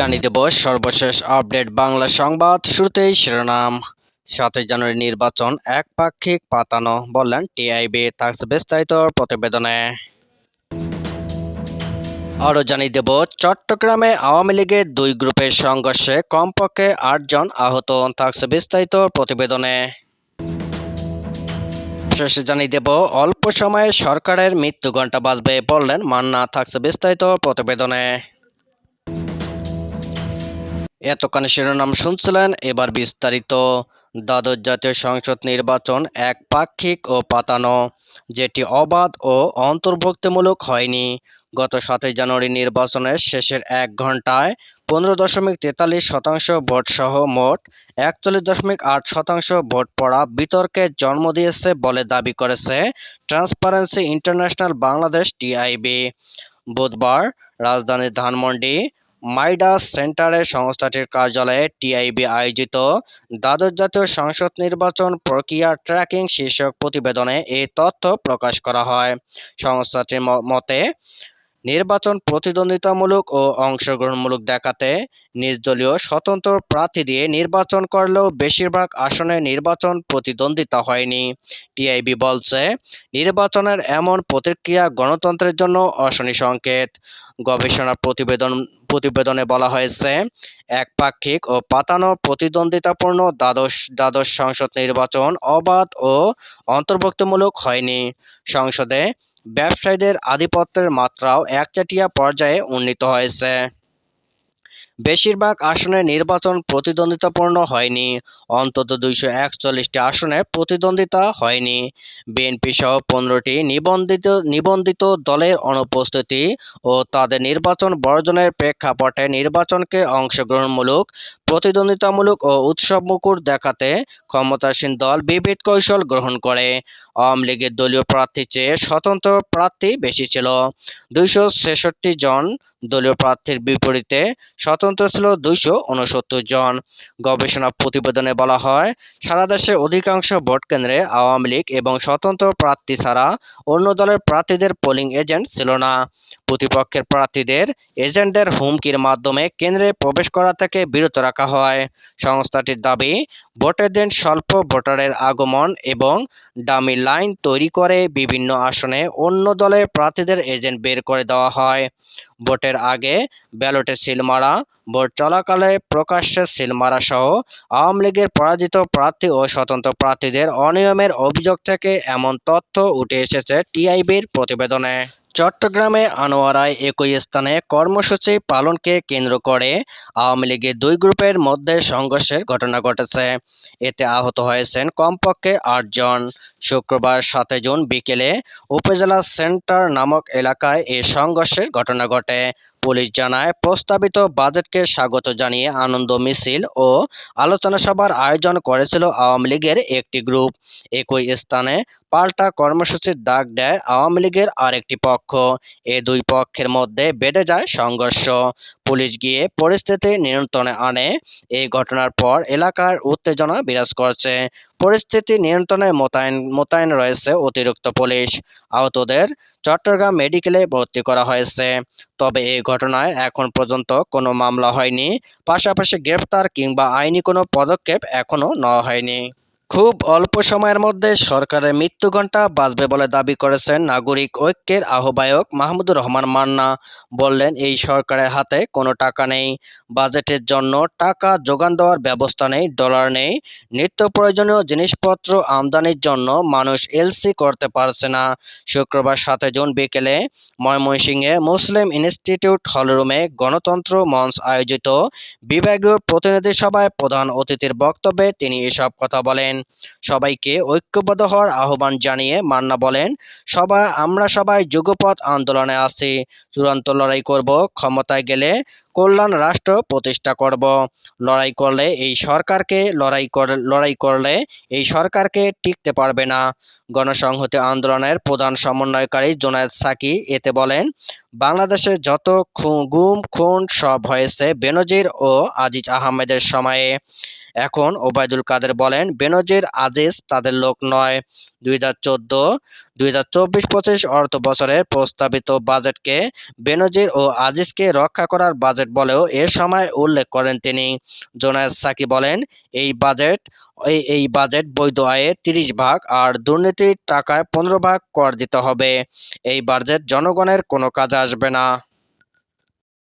জানিয়ে দিবস সর্বশেষ আপডেট বাংলা সংবাদ, শুরুতেই শিরোনাম। সাতই জানুয়ারি নির্বাচন একপাক্ষিক পাতানো, বললেন টিআইবি, থাকছে বিস্তারিত প্রতিবেদনে। আরও জানিয়ে দেব, চট্টগ্রামে আওয়ামী লীগের দুই গ্রুপের সংঘর্ষে কমপক্ষে আটজন আহত, থাকছে বিস্তারিত প্রতিবেদনে। শেষে জানিয়ে দেব, অল্প সময়ে সরকারের মৃত্যু ঘণ্টা বাজবে, বললেন মান্না, থাকছে বিস্তারিত প্রতিবেদনে। এতক্ষণ শিরোনাম শুনছিলেন, এবার বিস্তারিত। দ্বাদশ জাতীয় সংসদ নির্বাচন এক পাক্ষিক ও পাতানো, যেটি অবাধ ও অন্তর্ভুক্তিমূলক হয়নি। গত সাতই জানুয়ারি নির্বাচনের শেষের এক ঘন্টায় পনেরো দশমিক তেতাল্লিশ শতাংশ ভোট সহ মোট একচল্লিশ দশমিক আট শতাংশ ভোট পড়া বিতর্কের জন্ম দিয়েছে বলে দাবি করেছে ট্রান্সপারেন্সি ইন্টারন্যাশনাল বাংলাদেশ টিআইবি। বুধবার রাজধানীর ধানমন্ডি মাইডাস সেন্টারে সংস্থাটির কার্যালয়ে টিআইবি আয়োজিত দ্বাদশ জাতীয় সংসদ নির্বাচন প্রক্রিয়া ট্র্যাকিং শীর্ষক প্রতিবেদনে এই তথ্য প্রকাশ করা হয়। সংস্থাটির মতে, নির্বাচন প্রতিদ্বন্দ্বিতামূলক ও অংশগ্রহণমূলক দেখাতে নিজ দলীয় স্বতন্ত্র প্রার্থী দিয়ে নির্বাচন করলেও বেশিরভাগ আসনে নির্বাচন প্রতিদ্বন্দ্বিতা হয়নি। টিআইবি বলছে, নির্বাচনের এমন প্রতিক্রিয়া গণতন্ত্রের জন্য অশনি সংকেত। গবেষণা প্রতিবেদন প্রতিবেদনে বলা হয়েছে, একপাক্ষিক ও পাতানো প্রতিদ্বন্দ্বিতাপূর্ণ দ্বাদশ দ্বাদশ সংসদ নির্বাচন অবাধ ও অন্তর্ভুক্তিমূলক হয়নি। সংসদে ব্যবসায়ীদের আধিপত্যের মাত্রাও একচাটিয়া পর্যায়ে উন্নীত হয়েছে। বেশিরভাগ আসনে নির্বাচন প্রতিদ্বন্দ্বিতাপূর্ণ হয়নি। অন্তত দুইশো একচল্লিশটি আসনে প্রতিদ্বন্দ্বিতা হয়নি। বিএনপি সহ পনেরোটি নিবন্ধিত নিবন্ধিত দলের অনুপস্থিতি ও তাদের নির্বাচন বর্জনের প্রেক্ষাপটে নির্বাচনকে অংশগ্রহণমূলক, প্রতিদ্বন্দ্বিতামূলক ও উৎসবমুখর দেখাতে ক্ষমতাসীন দল বিবিধ কৌশল গ্রহণ করে। আওয়ামী লীগের দলীয় প্রার্থী চেয়ে স্বতন্ত্র প্রার্থী বেশি ছিল। দুইশো ছেষট্টি জন দলীয় প্রার্থীর বিপরীতে স্বতন্ত্র ছিল দুইশো উনসত্তর জন। গবেষণা প্রতিবেদনে বলা হয়, সারা দেশে অধিকাংশ ভোট কেন্দ্রে আওয়ামী লীগ এবং স্বতন্ত্র প্রার্থী ছাড়া অন্য দলের প্রার্থীদের পোলিং এজেন্ট ছিল না। প্রতিপক্ষের প্রার্থীদের এজেন্টদের হুমকির মাধ্যমে কেন্দ্রে প্রবেশ করা থেকে বিরত রাখা হয়। সংস্থাটির দাবি ভোটের দিন স্বল্প ভোটারের আগমন এবং ডামি লাইন তৈরি করে বিভিন্ন আসনে অন্য দলের প্রার্থীদের এজেন্ট বের করে দেওয়া হয়। ভোটের আগে ব্যালটে সিল মারা, ভোট চলাকালে প্রকাশ্যে সিল মারা সহ আওয়ামী লীগের পরাজিত প্রার্থী ও স্বতন্ত্র প্রার্থীদের অনিয়মের অভিযোগ থেকে এমন তথ্য উঠে এসেছে টিআইবির প্রতিবেদনে। চট্টগ্রামে আনোয়ারায় একই স্থানে কর্মসূচি পালনকে কেন্দ্র করে আওয়ামী লীগের দুই গ্রুপের মধ্যে সংঘর্ষের ঘটনা ঘটেছে। এতে আহত হয়েছেন কমপক্ষে আটজন শুক্রবার সাতই জুন বিকেলে উপজেলা সেন্টার নামক এলাকায় এ সংঘর্ষের ঘটনা ঘটে। পুলিশ জানায়, প্রস্তাবিত বাজেটকে স্বাগত জানিয়ে আনন্দ মিছিল ও আলোচনা সভার আয়োজন করেছিল আওয়ামী লীগের একটি গ্রুপ। একই স্থানে পাল্টা কর্মসূচির ডাক দেয় আওয়ামী লীগের আরেকটি পক্ষ। এ দুই পক্ষের মধ্যে বেড়ে যায় সংঘর্ষ। পুলিশ গিয়ে পরিস্থিতি নিয়ন্ত্রণে আনে। এই ঘটনার পর এলাকার উত্তেজনা বিরাজ করছে। পরিস্থিতি নিয়ন্ত্রণে মোতায়েন মোতায়েন রয়েছে অতিরিক্ত পুলিশ। আহতদের চট্টগ্রাম মেডিকেলে ভর্তি করা হয়েছে। তবে এই ঘটনায় এখন পর্যন্ত কোনো মামলা হয়নি। পাশাপাশি গ্রেপ্তার কিংবা আইনি কোনো পদক্ষেপ এখনও নেওয়া হয়নি। খুব অল্প সময়ের মধ্যে সরকারের মৃত্যু ঘণ্টা বাজবে বলে দাবি করেছেন নাগরিক ঐক্যের আহ্বায়ক মাহমুদুর রহমান মান্না। বললেন, এই সরকারের হাতে কোনো টাকা নেই। বাজেটের জন্য টাকা যোগান দেওয়ার ব্যবস্থা নেই, ডলার নেই। নিত্য প্রয়োজনীয় জিনিসপত্র আমদানির জন্য মানুষ এলসি করতে পারছে না। শুক্রবার সাতই জুন বিকেলে ময়মনসিংহে মুসলিম ইনস্টিটিউট হলরুমে গণতন্ত্র মঞ্চ আয়োজিত বিভাগীয় প্রতিনিধি সভায় প্রধান অতিথির বক্তব্যে তিনি এসব কথা বলেন। সবাইকে ঐক্যবদ্ধ হওয়ার আহ্বান জানিয়ে মান্না বলেন, সবাই, আমরা সবাই যুগপথ আন্দোলনে আছি। চূড়ান্ত লড়াই করব, ক্ষমতায় গেলে কল্যাণ রাষ্ট্র প্রতিষ্ঠা করব। লড়াই করলে এই সরকারকে লড়াই লড়াই করলে এই সরকারকে টিকতে পারবে না। গণসংহতি আন্দোলনের প্রধান সমন্বয়কারী জোনায়েদ সাকি এতে বলেন, বাংলাদেশে যত গুম, খুন সব হয়েছে বেনজির ও আজিজ আহমেদের সময়ে। এখন ওবায়দুল কাদের বলেন, বেনজির আজিজ তাদের লোক নয়। দুই হাজার চোদ্দ, দুই হাজার চব্বিশ পঁচিশ অর্থ বছরের প্রস্তাবিত বাজেটকে বেনজির ও আজিজকে রক্ষা করার বাজেট বলেও এ সময় উল্লেখ করেন তিনি। জোনায়েদ সাকি বলেন, এই বাজেট, এই এই বাজেট বৈধ আয়ের তিরিশ ভাগ আর দুর্নীতির টাকায় পনেরো ভাগ কর দিতে হবে। এই বাজেট জনগণের কোনো কাজে আসবে না।